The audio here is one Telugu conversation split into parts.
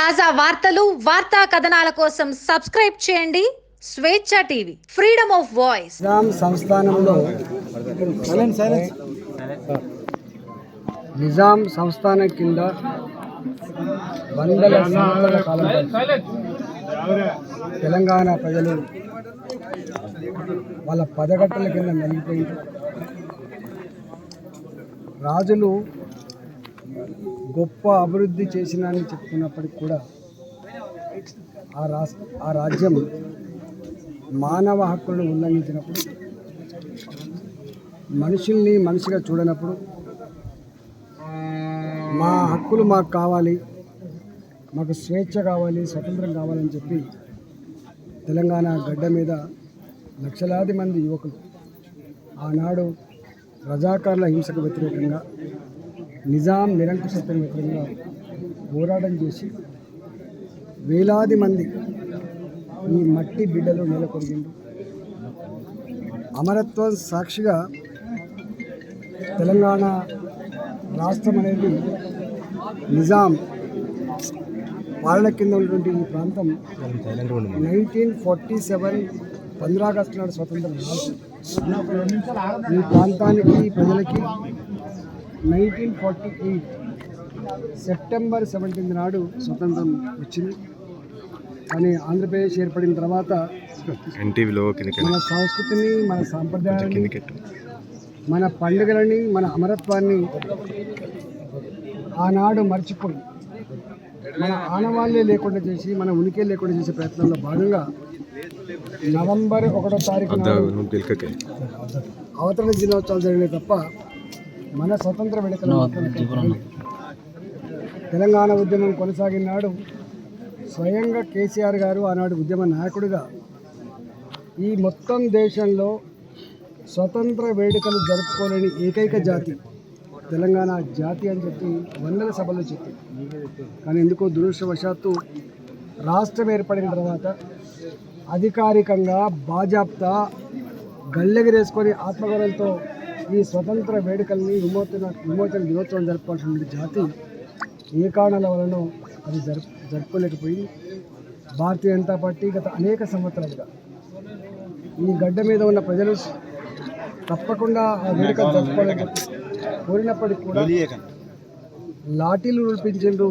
తాజా వార్తలు వార్తా కథనాల కోసం సబ్స్క్రైబ్ చేయండి. స్వేచ్ఛ టీవీ ఫ్రీడమ్ ఆఫ్ వాయిస్. సంస్థానంలో నిజాం సంస్థానం కింద వందల సంవత్సరాల కాలం తెలంగాణ ప్రజలు వాళ్ళ పదగట్టల కింద నలిగిపోయింది రాజులు గొప్ప అభివృద్ధి చేసినని చెప్పుకున్నప్పటికి కూడా ఆ రాస్ ఆ రాజ్యం మానవ హక్కులను ఉల్లంఘించినప్పుడు మనుషుల్ని మనిషిగా చూడనప్పుడు మా హక్కులు మాకు కావాలి మాకు స్వేచ్ఛ కావాలి స్వతంత్రం కావాలని చెప్పి తెలంగాణ గడ్డ మీద లక్షలాది మంది యువకులు ఆనాడు రజాకారుల హింసకు వ్యతిరేకంగా నిజాం నిరంకుశత్వం వ్యతిరేకంగా పోరాటం చేసి వేలాది మంది ఈ మట్టి బిడ్డలు నెలకొరిగిండు అమరత్వం సాక్షిగా తెలంగాణ రాష్ట్రం అనేది నిజాం పాలన కింద ఉన్నటువంటి ఈ ప్రాంతం నైన్టీన్ ఫార్టీ సెవెన్ పంద్రా ఆగస్టు నాడు స్వతంత్రం ఈ ప్రాంతానికి ప్రజలకి nineteen forty eight September seventeenth నాడు స్వతంత్రం వచ్చింది. కానీ ఆంధ్రప్రదేశ్ ఏర్పడిన తర్వాత మన సంస్కృతిని మన సాంప్రదాయాన్ని మన పండుగలని మన అమరత్వాన్ని ఆనాడు మర్చిపోయి మన ఆనవాళ్ళే లేకుండా చేసి మన ఉనికి లేకుండా చేసే ప్రయత్నంలో భాగంగా నవంబర్ ఒకటో తారీఖు అవతరణ దినోత్సవాలు జరిగినాయి తప్ప మన స్వతంత్ర వేడుకలు. తెలంగాణ ఉద్యమం కొనసాగిన నాడు స్వయంగా కేసీఆర్ గారు ఆనాడు ఉద్యమ నాయకుడిగా ఈ మొత్తం దేశంలో స్వతంత్ర వేడుకలు జరుపుకోలేని ఏకైక జాతి తెలంగాణ జాతి అని చెప్పి వందల సభలో చెప్పి కానీ ఎందుకో దురదృష్టవశాత్తు రాష్ట్రం ఏర్పడిన తర్వాత అధికారికంగా బాజాప్తా గల్లెగిరేసుకొని ఆత్మగౌరవంతో ఈ స్వతంత్ర వేడుకల్ని విమోచన విమోచన దినోత్సవం జరుపుకోవాల్సిన జాతి ఏ కారణాల వలన అది జరుపు జరుపుకోలేకపోయింది. భారతీయ జనతా పార్టీ గత అనేక సంవత్సరాలుగా ఈ గడ్డ మీద ఉన్న ప్రజలు తప్పకుండా ఆ వేడుకలు జరుపుకోవాలని కోరినప్పటికీ కూడా లాఠీలు రూపించిండ్రు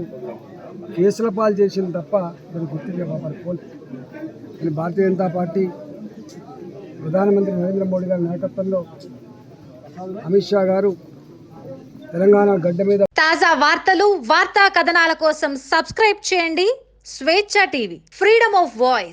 కేసుల పాలు చేసిండ్రు తప్ప దాన్ని గుర్తించే పాపాలు పోలేదు భారతీయ జనతా పార్టీ ప్రధానమంత్రి నరేంద్ర మోడీ గారి నాయకత్వంలో అమిత్ షా గారు తెలంగాణ గడ్డ మీద తాజా వార్తలు వార్తా కథనాల కోసం సబ్స్క్రైబ్ చేయండి స్వేచ్ఛ టీవీ. Freedom of voice